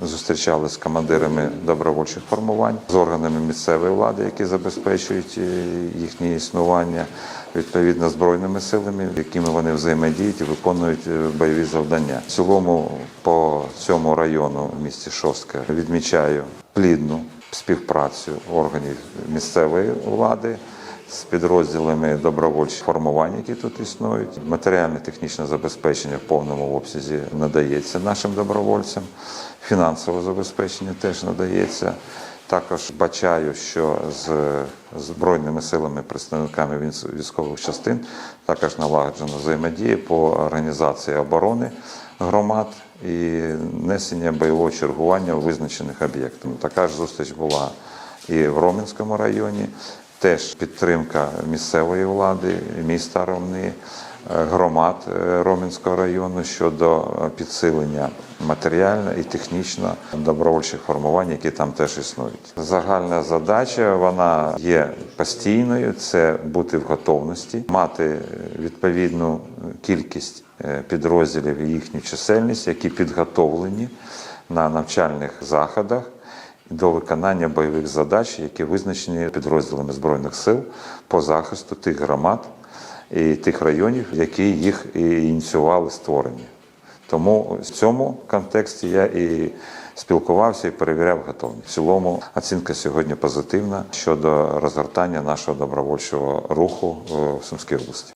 зустрічалися з командирами добровольчих формувань, з органами місцевої влади, які забезпечують е, їхнє існування, відповідно збройними силами, якими вони взаємодіють і виконують е, бойові завдання. В цілому по цьому району в місті Шостка відмічаю плідну співпрацю органів місцевої влади з підрозділами добровольчих формувань, які тут існують. Матеріальне технічне забезпечення в повному обсязі надається нашим добровольцям. Фінансове забезпечення теж надається. Також бачаю, що з збройними силами, представниками військових частин також налагоджено взаємодія по організації оборони громад і несення бойового чергування у визначених об'єктах. Така ж зустріч була і в Ромінському районі. Теж підтримка місцевої влади, міста Ромни, е, громад е, Ромінського району щодо е, підсилення матеріально і технічно добровольчих формувань, які там теж існують. Загальна задача вона є постійною: це бути в готовності, мати відповідну кількість підрозділів і їхню чисельність, які підготовлені на навчальних заходах до виконання бойових задач, які визначені підрозділами збройних сил по захисту тих громад і тих районів, які їх і ініціювали створення. Тому в цьому контексті я і спілкувався і перевіряв готовність. В цілому оцінка сьогодні позитивна щодо розгортання нашого добровольчого руху в Сумській області.